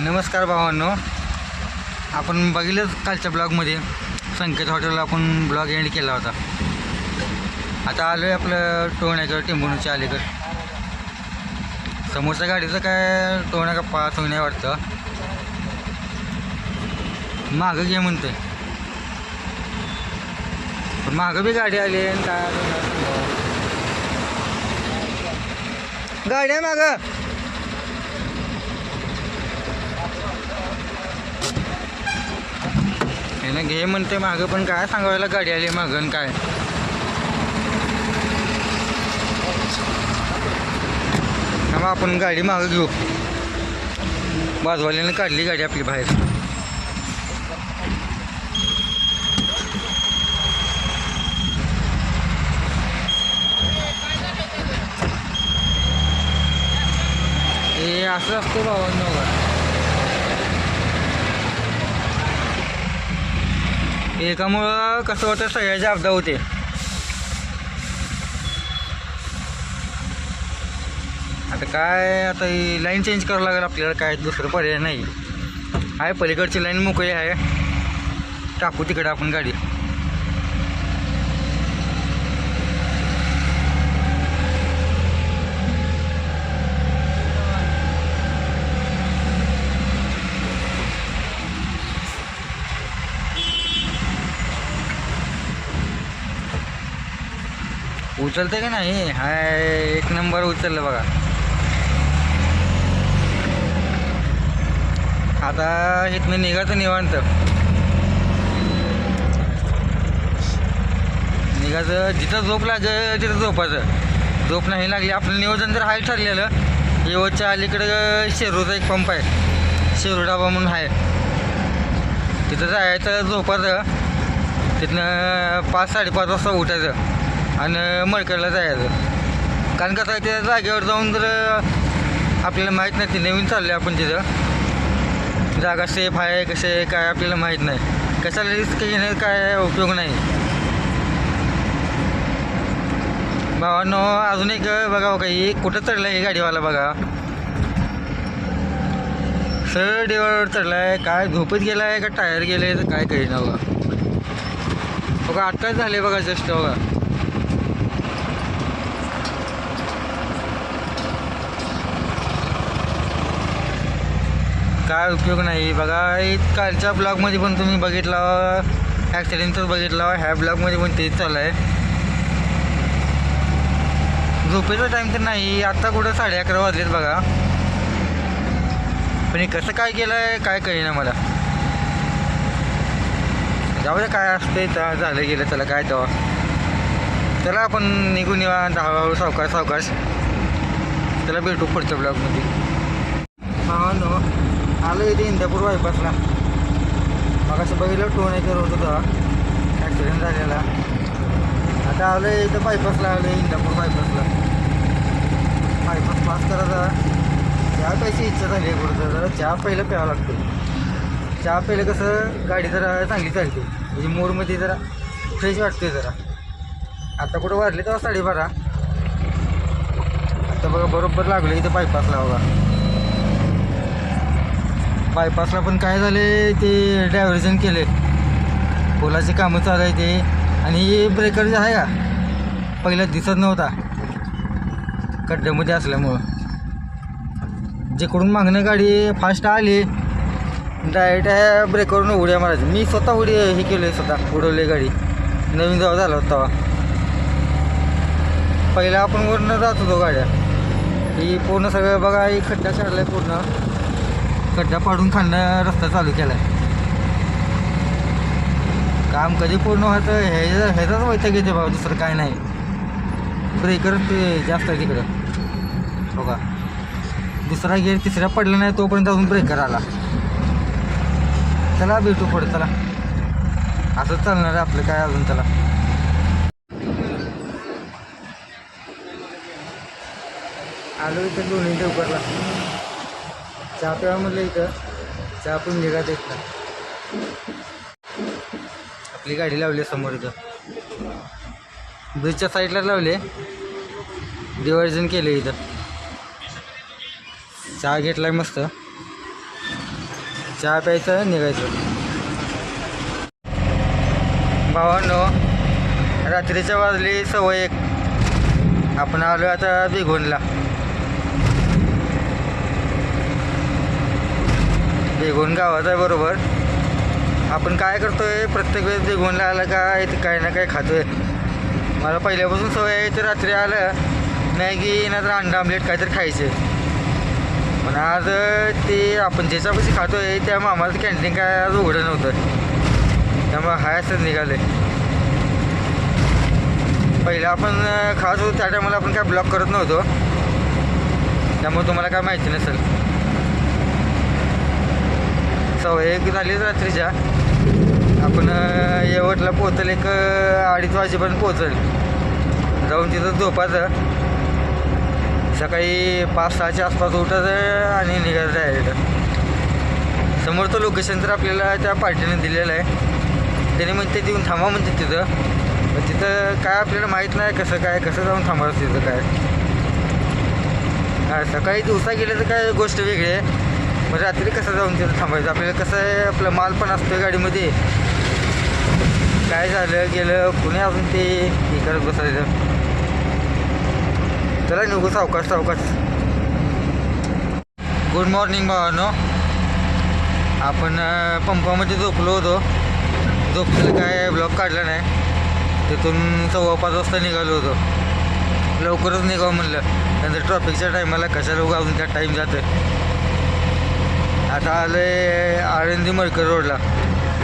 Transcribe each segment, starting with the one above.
नमस्कार भावांनो. आपण बघितलंच कालच्या ब्लॉगमध्ये संकेत हॉटेलला आपण ब्लॉग एंड केला होता. आता आलो आहे आपलं टोण्याकडं टिंबुणूच्या अलीकडं. समोरच्या गाडीचं काय टोण्या का पास होणे वाटतं. मागं घे म्हणतोय. पण मागं बी गाडी आली आणि काय? आलं मागं सांगावं. गाडी आहे ना? घे म्हणते मागं पण काय सांगायला गाडी आली मागं आणि काय? मग आपण गाडी मागं घेऊ. बाजूवाल्यानं काढली गाडी आपली बाहेर. हे असं असतं भावांनो. एकामुळं कसं होतं सगळ्याचे अपघात होते. आता काय आता ही लाईन चेंज करावं लागेल आपल्याला काय दुसरं पर्याय नाही. आहे पलीकडची लाईन मोकळी आहे. टाकू तिकडं आपण गाडी. उचलते का नाही? हाय एक नंबर उचललं बघा. आता मी निघायचं निवांत. निघायचं जिथं झोप लागेल तिथं झोपायचं. झोप नाही लागली आपलं नियोजन जर आहे ठरलेलं. येवच्या अलीकडं शेरूचा एक पंप आहे. शेरू डाबा म्हणून आहे. तिथं जायचं झोपायचं. तिथनं पाच साडेपाच वाजता उठायचं. आणि मळकडला जायचं. कारण कसं आहे त्या जागेवर जाऊन जर आपल्याला माहीत नाही ते नवीन चालले आपण तिथं. जागा सेफ आहे कसे आहे काय आपल्याला माहीत नाही. कशाला रिस्क घेणे काय उपयोग नाही. भावांनो अजून एक बघा हो काही कुठं चढलं आहे गाडीवाला बघा. सर डेवर चढला आहे काय झोपत गेला आहे का टायर गेले तर काय कळी ना बघा. बघा आत्ताच झाले बघा जस्ट बघा. काय उपयोग नाही. बघा कालच्या ब्लॉगमध्ये पण तुम्ही बघितला ॲक्सिडेंटच बघितला ह्या ब्लॉगमध्ये पण तेच चालू आहे झोपेचा टाईम तर नाही आत्ता कुठं साडे अकरा वाजलेत बघा. पण हे कसं काय केलं आहे काय कळेना मला. जाऊ दे काय असते तर झालं गेलं त्याला काय तेव्हा चला आपण निघून निवा हळूहळू सावकाश सावकाश. त्याला भेटू पुढच्या ब्लॉगमध्ये. हां ना. आलं इथे इंदापूर बायपासला मग असं बघितलं टोन रोड करत होता. ॲक्सिडेंट झालेला. आता आलं इथं बायपासला आलं इंदापूर बायपासला बायपास पास करायचा चहा प्यायची इच्छा झाली आहे कुठं जरा चहा पहिलं प्यावं लागतो चहा पहिलं कसं गाडी जरा चांगली चालते. म्हणजे मोरमध्ये जरा फ्रेश वाटते जरा. आता कुठं वाढले तेव्हा साडेबारा. आता बघा बरोबर लागलं इथं बायपासला बघा. बायपासला पण काय झाले ते डायव्हर्जन केले पुलाची कामं चालू आहे ते. आणि हे ब्रेकर जे आहे का पहिला दिसत नव्हता. खड्ड्यामध्ये असल्यामुळं. जिकडून मागणं गाडी फास्ट आली डायरेक्ट ह्या ब्रेकवरून उड्या मारायची मी स्वतः उडी हे केलं आहे स्वतः उडवली गाडी. नवीन जवळ झाला होता पहिला आपण वरनं जात होतो गाड्या. ही पूर्ण सगळं बघा ही खड्डा काढला आहे पूर्ण. खड्डा पाडून खाणं रस्ता चालू केला आहे काम कधी पूर्ण व्हायचं हे ह्याचाच वैताग येते भाऊ दुसरं काय नाही. ब्रेकर ते जास्त आहे तिकडं हो का दुसरा गेअर तिसऱ्या पडला नाही तोपर्यंत अजून ब्रेकर आला. चला भेटू पुढे चला. असंच चालणार आहे आपलं काय अजून त्याला. आलो इथं दोन्ही देवकरला चहा प्यावा म्हटलं इथं. चहा पण निघा देत आपली गाडी लावली समोर इथं. ब्रिजच्या साईडला लावले. डिवायजन केले इथं. चहा घेतलाय मस्त. चहा प्यायचं निघायचं. भावांनो रात्रीच्या वाजली सवय एक. आपण आलो आता बिघोनला बेगोन गावात आहे बरोबर. आपण काय करतो आहे प्रत्येक वेळेस बेगोनला आलं का इथे काही ना काही खातो आहे मला पहिल्यापासून सवय आहे तर रात्री आलं मॅगी नाहीतर अंडा आमलेट काहीतरी खायचे. पण आज ते आपण ज्याच्यापाशी खातो आहे त्या मामाचं कॅन्टीन काय आज उघडं नव्हतं. त्यामुळे हाय असंच निघाले पहिलं आपण अं, खात होतो त्या टायमाला आपण काय ब्लॉक करत नव्हतो. त्यामुळे तुम्हाला काय माहिती नसेल. सवय एक झाली रात्रीच्या. आपण येवटला यवतला पोहोचल एक अडीच वाजेपर्यंत पोहोचल. जाऊन तिथं झोपायचं. सकाळी पाच सहाच्या आसपास उठायचं आणि निघायचं डायरेक्ट समोरचं लोकेशन तर आपल्याला त्या पार्टीने दिलेलं आहे. त्याने म्हणते तिथून थांबा म्हणते तिथं. तिथं काय आपल्याला माहीत नाही कसं काय कसं जाऊन थांबायचं तिथं काय. सकाळी दिवसा गेलं तर काय गोष्ट वेगळी आहे. मग रात्री कसं जाऊन तिथं थांबायचं? आपल्याला कसं आहे आपलं माल पण असतो गाडीमध्ये. काय झालं गेलं कुणी अजून ते हे करत बसायचं? चला निघू सावकाश सावकाश. गुड मॉर्निंग भावानो. आपण पंपामध्ये झोपलो होतो. झोपलेलं काय ब्लॉक काढला नाही. तिथून सव्वा पाच वाजता निघालो होतो. लवकरच निघावं म्हणलं. नंतर ट्रॉफिकच्या टायमाला कशाला उगा अजून त्या टाईम जातं आता आलं आहे आळंदी मळकर रोडला.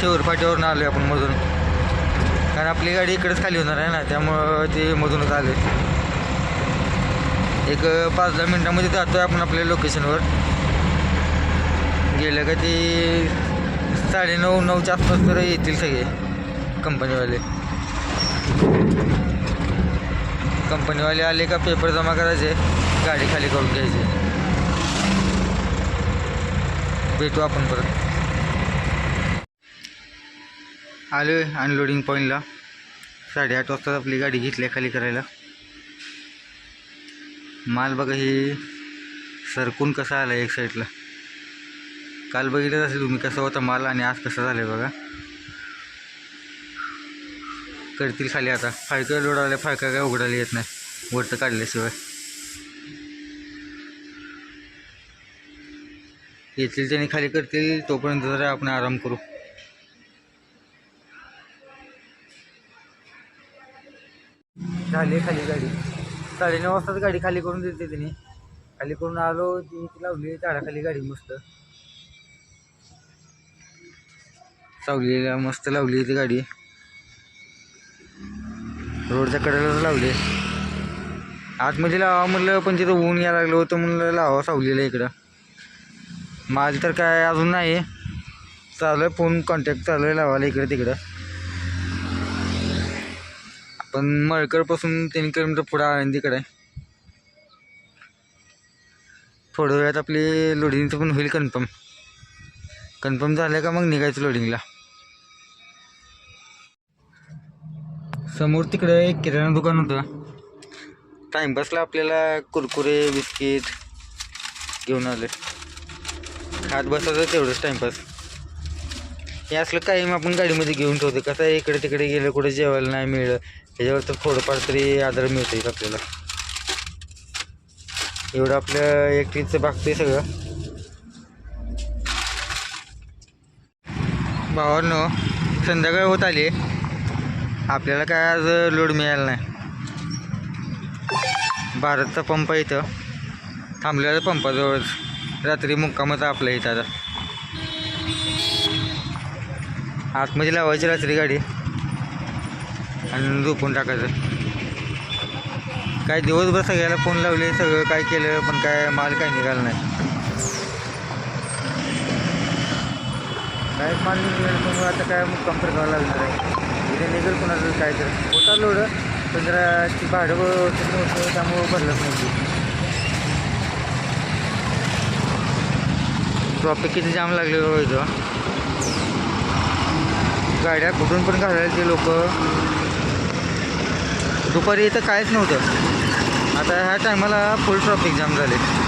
ठेवर फाट्यावरून आलो आहे आपण मधून. कारण आपली गाडी इकडेच खाली होणार आहे ना त्यामुळं ते मधूनच आले एक पाच दहा मिनटामध्ये जातो आहे आपण आपल्या लोकेशनवर. गेलं का ते साडेनऊ नऊच्या आसपास तर येतील सगळे कंपनीवाले. कंपनीवाले आले का पेपर जमा करायचे गाडी खाली करून घ्यायची. भेटू आपण परत. आलो आहे अनलोडिंग पॉईंटला साडेआठ वाजता आपली गाडी घेतली आहे खाली करायला. माल बघा हे सरकून कसा आला एक साईडला काल बघितलं असेल तुम्ही कसा होता माल आणि आज कसा झाला बघा. करतील खाली आता. फायका लोड आल्या फायका काय उघडायला येत नाही. वरतं काढल्याशिवाय. येतील त्याने खाली करतील तोपर्यंत जरा आपण आराम करू. झाली आहे खाली गाडी. साडेनऊ वाजताच गाडी खाली करून देते त्यांनी खाली करून आलो ती लावली झाडाखाली गाडी मस्त. सावलीला मस्त लावली ती गाडी. रोडच्या कडेला लावली. आतमध्ये लावा म्हणलं पण तिथं ऊन यायला लागलं होतं म्हणलं लावा सावलीला इकडं. माल तर काय अजून नाही चालू आहे फोन कॉन्टॅक्ट चालू आहे लावायला इकडं तिकडं. आपण मळकरपासून तीन किलोमीटर पुढं आळंदीकडे आहे थोड्या वेळात आपली लोडिंगचं पण होईल कन्फर्म कन्फर्म झालं का मग निघायचं लोडिंगला समोर तिकडे एक किराणा दुकान होतं. टाईमपासला आपल्याला कुरकुरे बिस्किट घेऊन आले आत बसायचं तेवढंच टाईमपास हे असलं काही मग आपण गाडीमध्ये घेऊन ठेवतो कसं आहे इकडे तिकडे गेलं कुठे जेवायला नाही मिळलं त्याच्यावर तर थोडंफार तरी आधार मिळतो एक आपल्याला? एवढं आपलं एकटीचं भागतंय सगळं. भावांनो संध्याकाळ होत आली. आपल्याला काय आज लोड मिळाला नाही. भारतचा पंप इथं. थांबलेला पंपाजवळच. रात्री मुक्कामच आपला इथं आता. आतमध्ये लावायची रात्री गाडी. आणि झोपून टाकायचं. काय दिवसभर सगळ्याला फोन लावले सगळं काय केलं पण काय माल काय निघाला नाही. काय माल निघेल पण आता काय मुक्काम तर करावं लागणार आहे. इथे निघेल कोणाचं काय तर. होता लोड पण जरा ती भाडं होतं नव्हतं त्यामुळं भरलंच पाहिजे ट्रॉफिक किती जाम लागलेलं हो इथं. गाड्या कुठून पण घालायला ते लोक. दुपारी इथं काहीच नव्हतं. आता ह्या टायमाला फुल ट्रॉफिक जाम झाले.